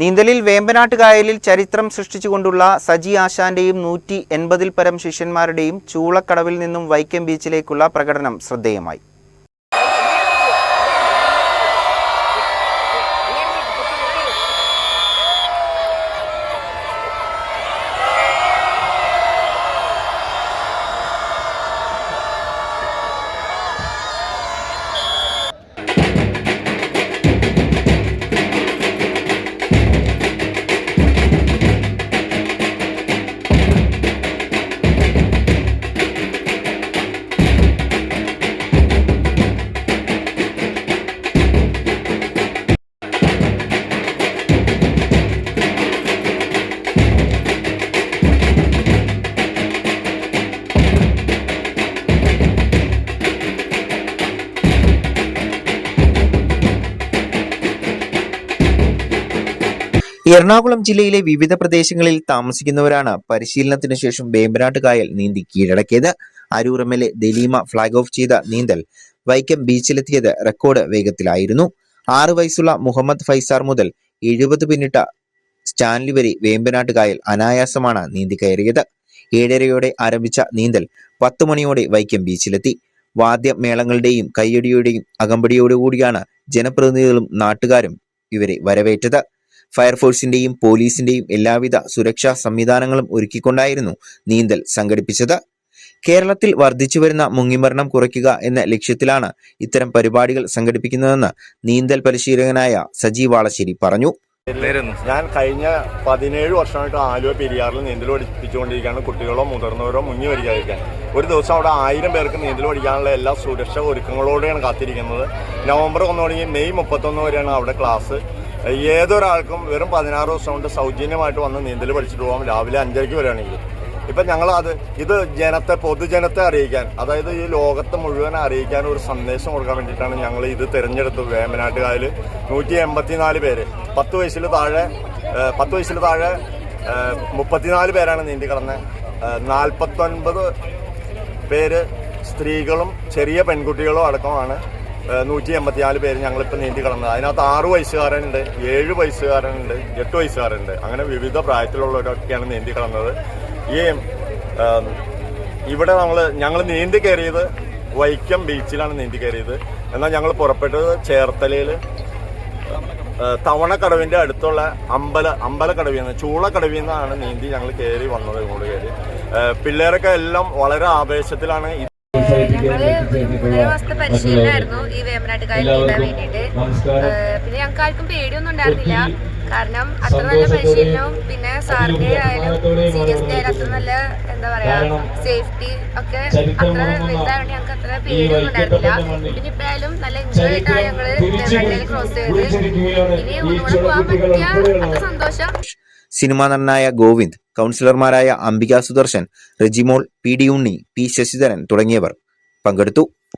നീന്തലിൽ വേമ്പനാട്ട് കായലിൽ ചരിത്രം സൃഷ്ടിച്ചുകൊണ്ടുള്ള സജി ആശാന്റെയും നൂറ്റി എൺപതിൽ പരം ശിഷ്യന്മാരുടെയും ചൂളക്കടവിൽ നിന്നും വൈക്കം ബീച്ചിലേക്കുള്ള പ്രകടനം ശ്രദ്ധേയമായി. എറണാകുളം ജില്ലയിലെ വിവിധ പ്രദേശങ്ങളിൽ താമസിക്കുന്നവരാണ് പരിശീലനത്തിന് ശേഷം വേമ്പനാട്ട് കായൽ നീന്തി കീഴടക്കിയത്. Aroor M L A Daleema flag off ചെയ്ത നീന്തൽ വൈക്കം ബീച്ചിലെത്തിയത് റെക്കോർഡ് വേഗത്തിലായിരുന്നു. ആറ് വയസ്സുള്ള മുഹമ്മദ് ഫൈസാർ മുതൽ എഴുപത് പിന്നിട്ട സ്റ്റാൻലി വരെ വേമ്പനാട്ട് കായൽ അനായാസമാണ് നീന്തി കയറിയത്. ഏഴരയോടെ ആരംഭിച്ച നീന്തൽ പത്ത് മണിയോടെ വൈക്കം ബീച്ചിലെത്തി. വാദ്യമേളങ്ങളുടെയും കയ്യടിയുടെയും അകമ്പടിയോടുകൂടിയാണ് ജനപ്രതിനിധികളും നാട്ടുകാരും ഇവരെ വരവേറ്റത്. ഫയർഫോഴ്സിന്റെയും പോലീസിന്റെയും എല്ലാവിധ സുരക്ഷാ സംവിധാനങ്ങളും ഒരുക്കിക്കൊണ്ടായിരുന്നു നീന്തൽ സംഘടിപ്പിച്ചത്. കേരളത്തിൽ വർദ്ധിച്ചുവരുന്ന മുങ്ങിമരണം കുറയ്ക്കുക എന്ന ലക്ഷ്യത്തിലാണ് ഇത്തരം പരിപാടികൾ സംഘടിപ്പിക്കുന്നതെന്ന് നീന്തൽ പരിശീലകനായ സജീവ് വാളശ്ശേരി പറഞ്ഞു. ഞാൻ കഴിഞ്ഞ പതിനേഴ് വർഷമായിട്ട് ആലുവ പെരിയാറിൽ നീന്തൽ പഠിപ്പിച്ചുകൊണ്ടിരിക്കുകയാണ്. കുട്ടികളോ മുതിർന്നവരോ മുങ്ങി വരികയായിരിക്കാൻ ഒരു ദിവസം അവിടെ ആയിരം പേർക്ക് നീന്തൽ പഠിക്കാനുള്ള എല്ലാ സുരക്ഷാ ഒരുക്കങ്ങളോടെയാണ് കാത്തിരിക്കുന്നത്. നവംബർ ഒന്ന് തുടങ്ങി മെയ് മുപ്പത്തൊന്ന് വരെയാണ് അവിടെ ക്ലാസ്. ഏതൊരാൾക്കും വെറും പതിനാറ് ദിവസം കൊണ്ട് സൗജന്യമായിട്ട് വന്ന് നീന്തൽ പഠിച്ചിട്ട് പോകാം രാവിലെ അഞ്ചരയ്ക്ക് വരികയാണെങ്കിൽ. ഇപ്പം ഞങ്ങളത് ഇത് ജനത്തെ പൊതുജനത്തെ അറിയിക്കാൻ അതായത് ഈ ലോകത്തെ മുഴുവൻ അറിയിക്കാൻ ഒരു സന്ദേശം കൊടുക്കാൻ വേണ്ടിയിട്ടാണ് ഞങ്ങൾ ഇത് തിരഞ്ഞെടുത്തത്. വേമ്പനാട്ടുകാരിൽ നൂറ്റി എൺപത്തിനാല് പേര്. പത്ത് വയസ്സിൽ താഴെ പത്ത് വയസ്സിൽ താഴെ മുപ്പത്തിനാല് പേരാണ് നീന്തി കടന്നത് നാൽപ്പത്തൊൻപത് പേര് സ്ത്രീകളും ചെറിയ പെൺകുട്ടികളും അടക്കമാണ്. നൂറ്റി എൺപത്തിനാല് പേര് ഞങ്ങളിപ്പോൾ നീന്തി കിടന്നത്. അതിനകത്ത് ആറ് വയസ്സുകാരനുണ്ട് ഏഴ് വയസ്സുകാരനുണ്ട് എട്ട് വയസ്സുകാരുണ്ട് അങ്ങനെ വിവിധ പ്രായത്തിലുള്ളവരൊക്കെയാണ് നീന്തി കിടന്നത്. ഈ ഇവിടെ നമ്മൾ ഞങ്ങൾ നീന്തി കയറിയത് വൈക്കം ബീച്ചിലാണ് നീന്തി കയറിയത്. എന്നാൽ ഞങ്ങൾ പുറപ്പെട്ടത് ചേർത്തലയിൽ തവണക്കടവിന്റെ അടുത്തുള്ള അമ്പല അമ്പലക്കടവിൽ നിന്ന് ചൂളക്കടവിൽ നിന്നാണ് നീന്തി ഞങ്ങൾ കയറി വന്നത് ഇങ്ങോട്ട് കയറി. പിള്ളേരൊക്കെ എല്ലാം വളരെ ആവേശത്തിലാണ് ഞങ്ങൾ മൂന്നര പരിശീലനമായിരുന്നു ഈ വേമ്പനാട്ട് കായൽ നീന്താൻ വേണ്ടിയിട്ട്. പിന്നെ ഞങ്ങൾക്ക് ആർക്കും പേടിയൊന്നും ഉണ്ടായിരുന്നില്ല. കാരണം അത്ര നല്ല പരിശീലനവും പിന്നെ സാറിന്റെ ആയാലും സീരിയസിന്റെ ആയാലും അത്ര നല്ല എന്താ പറയാ സേഫ്റ്റി ഒക്കെ അത്ര വലുതായതുകൊണ്ട് ഞങ്ങൾക്ക് അത്ര പേടിയൊന്നും ഉണ്ടായിരുന്നില്ല. പിന്നെ ഇപ്പോഴായാലും നല്ല എൻജോയ് ആയിട്ടാണ് ഞങ്ങൾ വേമ്പനാട്ടിൽ ക്രോസ് ചെയ്തത്. ഇനി ഒന്നുകൂടെ പോകാൻ പറ്റിയ അത്ര സന്തോഷം. സിനിമാ നടനായ ഗോവിന്ദ് കൗൺസിലർമാരായ Ambika Sudarshan Rejimol P D Unni P Sasidharan തുടങ്ങിയവർ പങ്കെടുത്തു.